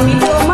阿弥。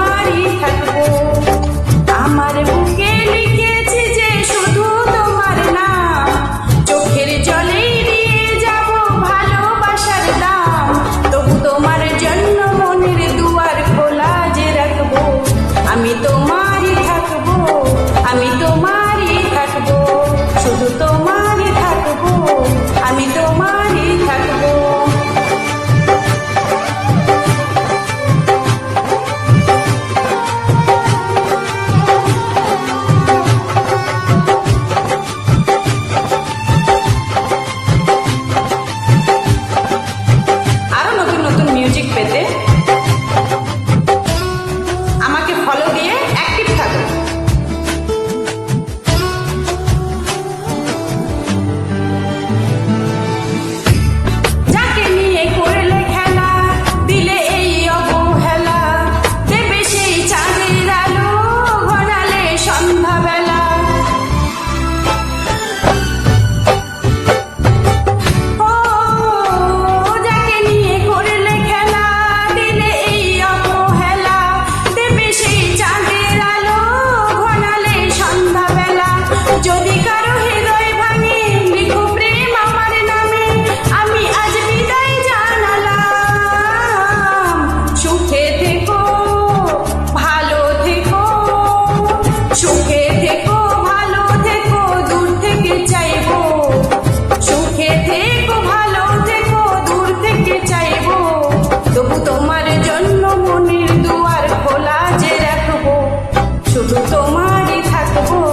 嗯。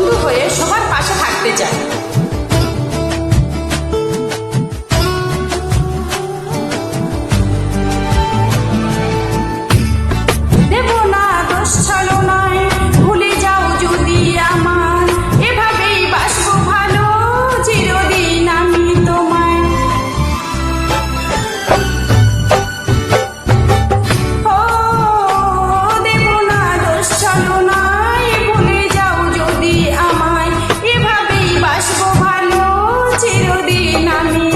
বন্ধু হয়ে সবার পাশে থাকতে চায় I'm not Nami.